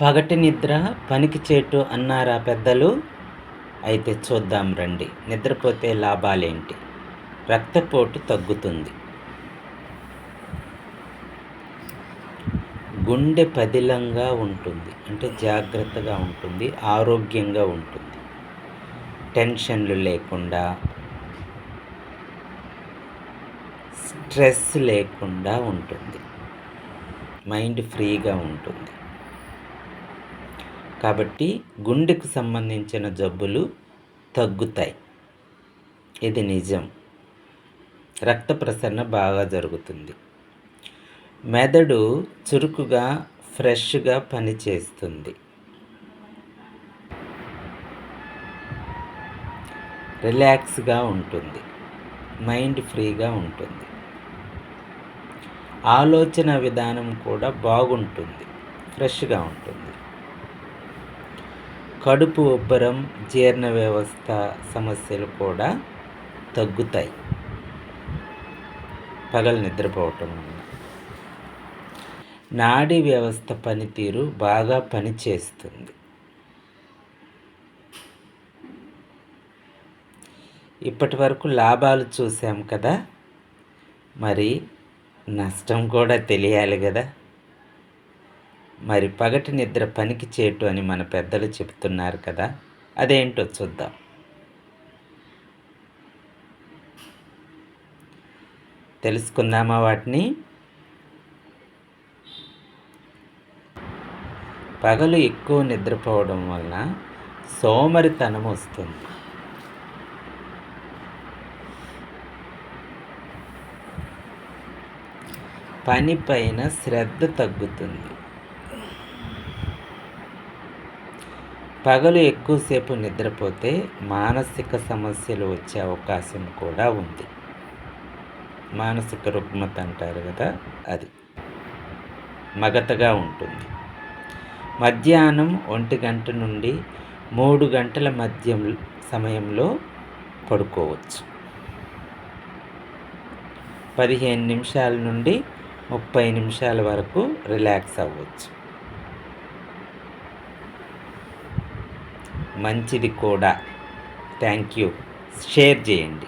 పగటి నిద్ర పనికి చేటు అన్నారా పెద్దలు? అయితే చూద్దాం రండి. నిద్రపోతే లాభాలేంటి? రక్తపోటు తగ్గుతుంది. గుండె పదిలంగా ఉంటుంది. అంటే జాగ్రత్తగా ఉంటుంది. ఆరోగ్యంగా ఉంటుంది. టెన్షన్లు లేకుండా స్ట్రెస్ లేకుండా ఉంటుంది. మైండ్ ఫ్రీగా ఉంటుంది. కాబట్టి గుండెకు సంబంధించిన జబ్బులు తగ్గుతాయి. ఇది నిజం. రక్త ప్రసరణ బాగా జరుగుతుంది. మెదడు చురుకుగా ఫ్రెష్గా పనిచేస్తుంది. రిలాక్స్గా ఉంటుంది. మైండ్ ఫ్రీగా ఉంటుంది. ఆలోచన విధానం కూడా బాగుంటుంది. ఫ్రెష్గా ఉంటుంది. కడుపు ఉబ్బరం జీర్ణ వ్యవస్థ సమస్యలు కూడా తగ్గుతాయి. పగలు నిద్రపోవటం వల్ల నాడీ వ్యవస్థ పనితీరు బాగా పనిచేస్తుంది. ఇప్పటి వరకు లాభాలు చూసాం కదా? మరి నష్టం కూడా తెలియాలి కదా? మరి పగటి నిద్ర పనికి చేటు అని మన పెద్దలు చెప్తున్నారు కదా అదేంటో చూద్దాం. తెలుసుకుందామా వాటిని? పగలు ఎక్కువ నిద్రపోవడం వలన సోమరితనం వస్తుంది. పనిపైన శ్రద్ధ తగ్గుతుంది. పగలు ఎక్కువసేపు నిద్రపోతే మానసిక సమస్యలు వచ్చే అవకాశం కూడా ఉంది. మానసిక రుగ్మత అంటారు కదా అది. మగతగా ఉంటుంది. మధ్యాహ్నం ఒంటి గంట నుండి మూడు గంటల మధ్య సమయంలో పడుకోవచ్చు. పదిహేను నిమిషాల నుండి ముప్పై నిమిషాల వరకు రిలాక్స్ అవ్వచ్చు. మంచిది కూడా. థ్యాంక్ యూ షేర్ చేయండి.